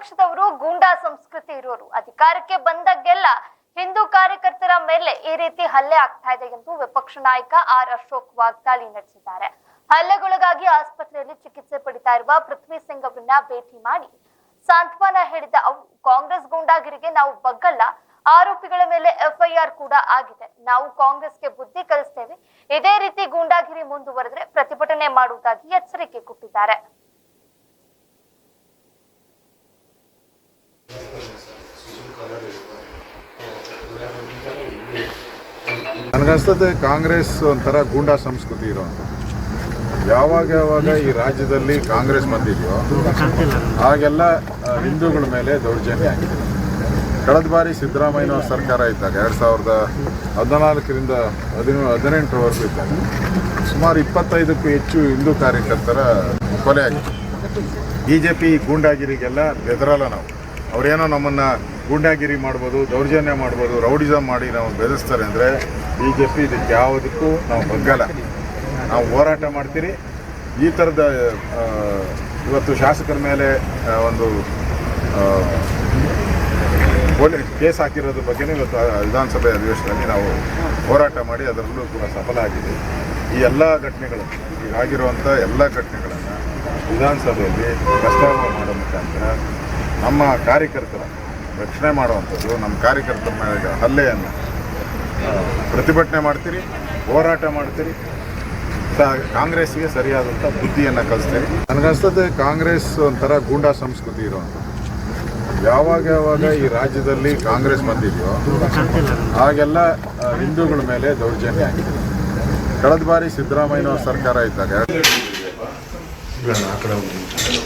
ಪಕ್ಷದವರು ಗೂಂಡಾ ಸಂಸ್ಕೃತಿ ಇರೋರು. ಅಧಿಕಾರಕ್ಕೆ ಬಂದಾಗೆಲ್ಲ ಹಿಂದೂ ಕಾರ್ಯಕರ್ತರ ಮೇಲೆ ಈ ರೀತಿ ಹಲ್ಲೆ ಆಗ್ತಾ ಇದೆ ಎಂದು ವಿಪಕ್ಷ ನಾಯಕ ಆರ್ ಅಶೋಕ್ ವಾಗ್ದಾಳಿ ನಡೆಸಿದ್ದಾರೆ. ಹಲ್ಲೆಗೊಳಗಾಗಿ ಆಸ್ಪತ್ರೆಯಲ್ಲಿ ಚಿಕಿತ್ಸೆ ಪಡಿತಾ ಇರುವ ಪೃಥ್ವಿ ಸಿಂಗ್ ಅವರನ್ನ ಭೇಟಿ ಮಾಡಿ ಸಾಂತ್ವನ ಹೇಳಿದ ಅವರು, ಕಾಂಗ್ರೆಸ್ ಗೂಂಡಾಗಿರಿಗೆ ನಾವು ಬಗ್ಗಲ್ಲ, ಆರೋಪಿಗಳ ಮೇಲೆ ಎಫ್ಐಆರ್ ಕೂಡ ಆಗಿದೆ. ನಾವು ಕಾಂಗ್ರೆಸ್ಗೆ ಬುದ್ಧಿ ಕಲಿಸ್ತೇವೆ. ಇದೇ ರೀತಿ ಗೂಂಡಾಗಿರಿ ಮುಂದುವರೆದ್ರೆ ಪ್ರತಿಭಟನೆ ಮಾಡುವುದಾಗಿ ಎಚ್ಚರಿಕೆ ಕೊಟ್ಟಿದ್ದಾರೆ. ನನಗನ್ಸ್ತದೆ ಕಾಂಗ್ರೆಸ್ ಒಂಥರ ಗೂಂಡಾ ಸಂಸ್ಕೃತಿ ಇರೋದು ಯಾವಾಗ ಯಾವಾಗ ಈ ರಾಜ್ಯದಲ್ಲಿ ಕಾಂಗ್ರೆಸ್ ಬಂದಿದೆಯೋ ಆಗೆಲ್ಲ ಹಿಂದೂಗಳ ಮೇಲೆ ದೌರ್ಜನ್ಯ ಆಗಿದೆ. ಕಳೆದ ಬಾರಿ ಸಿದ್ದರಾಮಯ್ಯನವ್ರ ಸರ್ಕಾರ ಇದ್ದಾಗ, ಎರಡು ಸಾವಿರದ ಹದಿನಾಲ್ಕರಿಂದ ಹದಿನೇಳು ಹದಿನೆಂಟರವರೆಗೂ ಇದ್ದಾಗ, ಸುಮಾರು ಇಪ್ಪತ್ತೈದಕ್ಕೂ ಹೆಚ್ಚು ಹಿಂದೂ ಕಾರ್ಯಕರ್ತರ ಕೊಲೆ ಆಗಿದೆ. ಬಿ ಜೆ ಪಿ ಗೂಂಡಾಗಿರಿಗೆಲ್ಲ ಬೆದರಲ್ಲ ನಾವು. ಅವರೇನೋ ನಮ್ಮನ್ನು ಗೂಂಡಾಗಿರಿ ಮಾಡ್ಬೋದು, ದೌರ್ಜನ್ಯ ಮಾಡ್ಬೋದು ರೌಡಿಸಮ್ ಮಾಡಿ ನಾವು ಬೆದರಿಸ್ತಾರೆ ಅಂದರೆ ಬಿ ಜೆ ಪಿ ಇದಕ್ಕೆ ಯಾವುದಕ್ಕೂ ನಾವು ಬಗ್ಗಲ್ಲ. ನಾವು ಹೋರಾಟ ಮಾಡ್ತೀರಿ. ಈ ಥರದ ಇವತ್ತು ಶಾಸಕರ ಮೇಲೆ ಒಂದು ಒಳ್ಳೆ ಕೇಸ್ ಹಾಕಿರೋದ್ರ ಬಗ್ಗೆನೂ ಇವತ್ತು ವಿಧಾನಸಭೆ ಅಧಿವೇಶನದಲ್ಲಿ ನಾವು ಹೋರಾಟ ಮಾಡಿ ಅದರಲ್ಲೂ ಕೂಡ ಸಫಲ ಆಗಿದೆ ಈ ಎಲ್ಲ ಘಟನೆಗಳು ಈಗ ಆಗಿರುವಂಥ ಎಲ್ಲ ಘಟನೆಗಳನ್ನು ವಿಧಾನಸಭೆಯಲ್ಲಿ ಪ್ರಸ್ತಾವ ಮಾಡೋ ಮುಖಾಂತರ ನಮ್ಮ ಕಾರ್ಯಕರ್ತರ ರಕ್ಷಣೆ ಮಾಡುವಂಥದ್ದು ನಮ್ಮ ಕಾರ್ಯಕರ್ತರ ಮೇಲೆ ಹಲ್ಲೆಯನ್ನು ಪ್ರತಿಭಟನೆ ಮಾಡ್ತೀರಿ, ಹೋರಾಟ ಮಾಡ್ತೀರಿ. ಕಾಂಗ್ರೆಸ್ಗೆ ಸರಿಯಾದಂಥ ಬುದ್ಧಿಯನ್ನು ಕಲಿಸ್ತೀರಿ. ನನಗನ್ಸ್ತದೆ ಕಾಂಗ್ರೆಸ್ ಒಂಥರ ಗೂಂಡಾ ಸಂಸ್ಕೃತಿ ಇರುವಂಥದ್ದು. ಯಾವಾಗ ಯಾವಾಗ ಈ ರಾಜ್ಯದಲ್ಲಿ ಕಾಂಗ್ರೆಸ್ ಬಂದಿದೆಯೋ ಆಗೆಲ್ಲ ಹಿಂದೂಗಳ ಮೇಲೆ ದೌರ್ಜನ್ಯ ಆಗಿದೆ. ಕಳೆದ ಬಾರಿ ಸಿದ್ದರಾಮಯ್ಯನವ್ರ ಸರ್ಕಾರ ಇದ್ದಾಗ ぐらいのアトラムにいたけど。